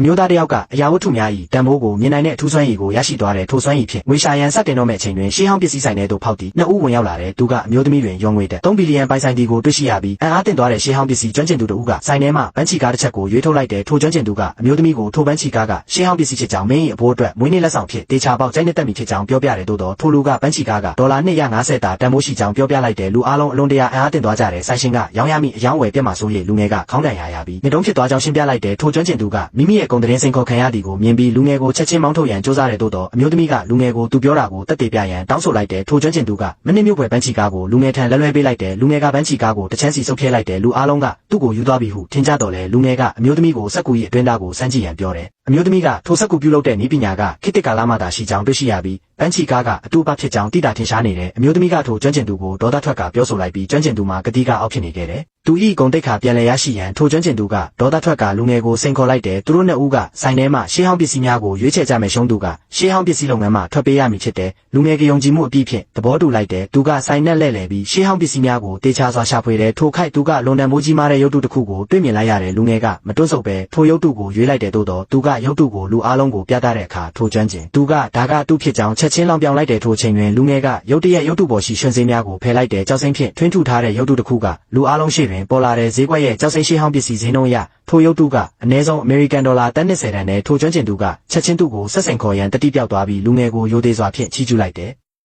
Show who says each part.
Speaker 1: အမျိုးသားတစ်ယောက်ကအရာဝတ္ထုများ၏တန်ဖိုးကိုမြင်နိုင်တဲ့အထူးစွမ်းရည်ကိုရရှိသွားတဲ့ထိုစွမ်းရည်ဖြင့်ငွေရှာရန်စတင်တော့မဲ့အချိန်တွင်ရှေးဟောင်းပစ္စည်းဆိုင်ထဲသို့ဖောက်သည်နှစ်ဦးဝင်ရောက်လာတဲ့သူကအမျိုးသမီးတွင်ရောငွေတက်3ဘီလီယံပိုင်ဆိုင်တီကိုတွေ့ရှိရပြီးအံ့အားသင့်သွားတဲ့ရှေးဟောင်းပစ္စည်းကျွမ်းကျင်သူတို့ကဆိုင်ထဲမှဘန်းချီကားတစ်ချက်ကိုရွေးထုတ်လိုက်တဲ့ထိုကျွမ်းကျင်သူကအမျိုးသမီးကိုထိုဘန်းချီကားကရှေးဟောင်းပစ္စည်းဖြစ်ကြောင်းမင်း၏အဖိုးအတွက်မွေးနေ့လက်ဆောင်ဖြစ်တေချာပေါက်ကျိုင်းနဲ့တက်မိဖြစ်ကြောင်းပြောပြတယ်သို့သောထိုလူကဘန်းချီကားကဒေါ်လာ250တာတန်ဖိုးရှိကြောင်းပြောပြလိုက်တဲ့လူအားလုံးအလွန်တရာအံ့အားသင့်သွားကြတဲ့ဆိုင်ရှင်ကရောင်းရမည့်အယောင်းဝယ်ပြတ်မှာဆို၍လူငယ်ကခေါင်းတန်ရာရပြီးနှစ်တုံးဖြစ်သွားကြောင်းရှင်းပြလိုက်တဲ့ထိုကျွမ်းကျင်သူကမိမိရဲ့ဂုဏ်သတင်းစိန်ခေါ်ခံရသည်ကိုမြင်ပြီးလူငယ်ကိုချက်ချင်းမောင်းထုတ်ရန်ကြိုးစားတယ်သို့သောအမျိုးသမီးကလူငယ်ကိုသူပြောတာကိုတက်တည်ပြရန်တောင်းဆိုလိုက်တဲ့ထိုကျွမ်းကျင်သူကမနစ်မြို့ွယ်ဘန်းချီကားကိုလူငယ်ထံလက်လွဲပေးလိုက်တဲ့လူငယ်ကဘန်းချီကားကိုတစ်ချမ်းစီဆုပ်ဖြဲလိုက်တဲ့လူအားလုံးကသူ့ကိုယူသွားပြီဟုထင်ကြတော့လေလူငယ်ကအမျိုးသမီးကိုစက်ကူ၏အတွင်းသားကိုစမ်းကြည့်ရန်ပြောတယ် အမျိုးသမီးကထိုစက်ကူပြုလုပ်တဲ့နည်းပညာကခေတ်တစ်ကာလမှသာရှိကြောင်းတွေ့ရှိရပြီးဘန်းချီကားကအတူပဖြစ်ကြောင်းတိတာထင်ရှားနေတဲ့အမျိုးသမီးကထိုကျွမ်းကျင်သူကိုဒေါသထွက်ကပြောဆိုလိုက်ပြီးကျွမ်းကျင်သူမှာဂတိကအောက်ဖြစ်နေခဲ့တယ်သူ၏ဂုံတိတ်ခါပြန်လည်ရရှိရန်ထိုကျွမ်းကျင်သူကဒေါသထွက်ကလူငယ်ကိုစိန်ခေါ်လိုက်တယ်သူတို့နှစ်ဦးကဆိုင်ထဲမှရှေးဟောင်းပစ္စည်းများကိုရွေးချယ်ကြမယ်ရှုံးသူကရှေးဟောင်းပစ္စည်းလုပ်ငန်းမှထွက်ပေးရမည်ဖြစ်တယ်လူငယ်ကယုံကြည်မှုအပြည့်ဖြင့်သဘောတူလိုက်တယ်သူကဆိုင်နဲ့လဲ့လဲပြီးရှေးဟောင်းပစ္စည်းများကိုတေချာစွာရှာဖွေတယ်ထိုခိုက်သူကလွန်တန်မိုးကြီးမားတဲ့ရုပ်တုတစ်ခုကိုတွေ့မြင်လိုက်ရတယ်လူငယ်ကမတွန့်ဆုတ်ပဲထိုရုပ်တုကိုရွေးလိုက်တယ်သို့တော့သူကရုပ်တုကိုလူအားလုံးကိုပြသတဲ့အခါထိုကျွမ်းကျင်သူကဒါကသူ့ဖြစ်ကြောင်းချက်ချင်းလောင်ပြောင်လိုက်တယ်ထိုချိန်တွင်လူငယ်ကရုတ်တရက်ရုပ်တုပေါ်ရှိရှင်စင်းများကိုဖယ်လိုက်တယ်ကြောက်စိမ့်ဖြင့်ထွင်းထုထားတဲ့ရုပ်တုတစ်ခုကလူအားလုံးရှိတွင်ပေါ်လာတဲ့ဈေးကွက်ရဲ့ကြောက်စိမ့်ရှိဟောင်းပစ္စည်းဈေးနှုန်းအရထိုရုပ်တုကအနည်းဆုံး American Dollar တန်း30တန်နဲ့ထိုကျွမ်းကျင်သူကချက်ချင်းသူ့ကိုဆက်ဆံခေါ်ရန်တတိပြောက်သွားပြီးလူငယ်ကိုရိုသေစွာဖြင့်ချီးကျူးလိုက်တယ်